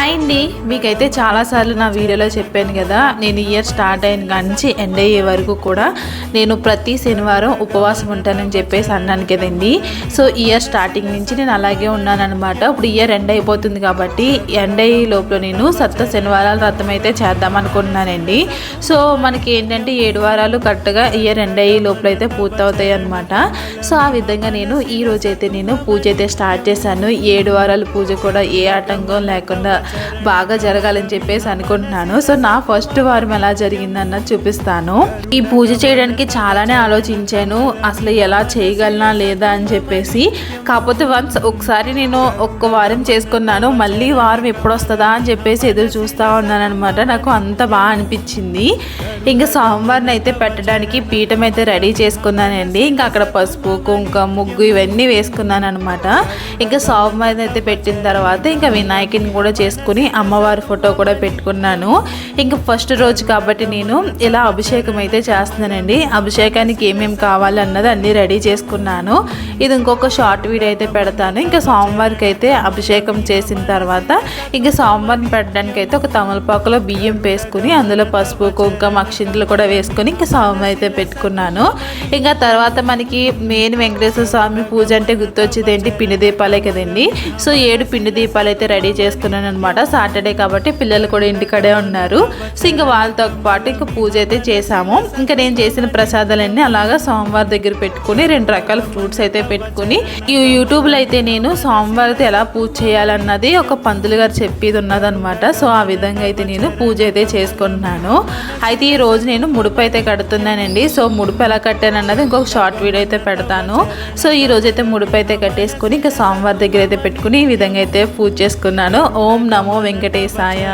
Hi అండి మీకైతే చాలాసార్లు నా వీడియోలో చెప్పాను కదా నేను ఇయర్ స్టార్ట్ అయిన నుంచి ఎండ్ అయ్యే వరకు కూడా నేను ప్రతి శనివారం ఉపవాసం ఉంటానని చెప్పేసి అన్నాను కదండి. సో ఇయర్ స్టార్టింగ్ నుంచి నేను అలాగే ఉన్నానమాట ఇప్పుడు ఇయర్ ఎండ్ అయిపోతుంది కాబట్టి ఎండ్ అయ్యే లోపల నేను సప్త శనివారాల వ్రతం అయితే చేద్దాం అనుకుంటున్నానండి. సో మనకి ఏంటంటే ఏడు వారాలు కరెక్ట్గా ఇయర్ ఎండ్ అయ్యే లోపల అయితే పూర్తవుతాయి అనమాట సో ఆ విధంగా నేను ఈ రోజైతే నేను పూజ అయితే స్టార్ట్ చేశాను. ఏడు వారాల పూజ కూడా ఏ ఆటంకం లేకుండా బాగా జరగాలని చెప్పేసి అనుకుంటున్నాను. సో నా ఫస్ట్ వారం ఎలా జరిగిందన్నది చూపిస్తాను. ఈ పూజ చేయడానికి చాలానే ఆలోచించాను. అసలు ఎలా చేయగలనా లేదా అని చెప్పేసి. కాకపోతే వన్స్ ఒకసారి నేను ఒక్క వారం చేసుకున్నాను. మళ్ళీ వారం ఎప్పుడు వస్తుందా అని చెప్పేసి ఎదురు చూస్తూ ఉన్నాను అనమాట నాకు అంత బాగా అనిపించింది. ఇంకా సోమవారం అయితే పెట్టడానికి పీఠం అయితే రెడీ చేసుకున్నానండి. ఇంకా అక్కడ పసుపు కుంకుమ ముగ్గు ఇవన్నీ వేసుకున్నాను అనమాట ఇంకా సోమవారం అయితే పెట్టిన తర్వాత ఇంకా వినాయకుని కూడా చేసుకుని అమ్మవారి ఫోటో కూడా పెట్టుకున్నాను. ఇంకా ఫస్ట్ రోజు కాబట్టి నేను ఇలా అభిషేకం అయితే చేస్తున్నానండి. అభిషేకానికి ఏమేమి కావాలన్నది అన్నీ రెడీ చేసుకున్నాను. ఇది ఇంకొక షార్ట్ వీడియో అయితే పెడతాను. ఇంకా సోమవారికి అయితే అభిషేకం చేసిన తర్వాత ఇంకా సోమవారం పెట్టడానికి అయితే ఒక తమలపాకులో బియ్యం వేసుకుని అందులో పసుపు కుంకుమ అక్షింతలు కూడా వేసుకొని ఇంకా సోమవారం అయితే పెట్టుకున్నాను. ఇంకా తర్వాత మనకి మెయిన్ వెంకటేశ్వర స్వామి పూజ అంటే గుర్తొచ్చేది ఏంటి? పిండి దీపాలే కదండి. సో ఏడు పిండి దీపాలు అయితే రెడీ చేసుకున్నాను అనమాట సాటర్డే కాబట్టి పిల్లలు కూడా ఇంటికడే ఉన్నారు. సో ఇంకా వాళ్ళతో పాటు ఇంకా పూజ అయితే చేసాము ఇంకా నేను చేసిన ప్రసాదాలన్నీ అలాగా సోమవారం దగ్గర పెట్టుకుని రెండు రకాల ఫ్రూట్స్ అయితే పెట్టుకుని ఈ యూట్యూబ్లో అయితే నేను సోమవారం అయితే ఎలా పూజ చేయాలన్నది ఒక పంతులు గారు చెప్పేది ఉన్నదనమాట సో ఆ విధంగా అయితే నేను పూజ అయితే చేసుకుంటున్నాను. అయితే ఈ రోజు నేను ముడుపు అయితే కడుతున్నానండి. సో ముడుపు ఎలా కట్టాను అన్నది ఇంకొక షార్ట్ వీడియో అయితే పెడతాను. సో ఈ రోజు అయితే ముడుపు అయితే కట్టేసుకుని ఇంకా సోమవారం దగ్గర అయితే పెట్టుకుని ఈ విధంగా అయితే పూజ చేసుకున్నాను. ఓం నమో వెంకటేశాయ.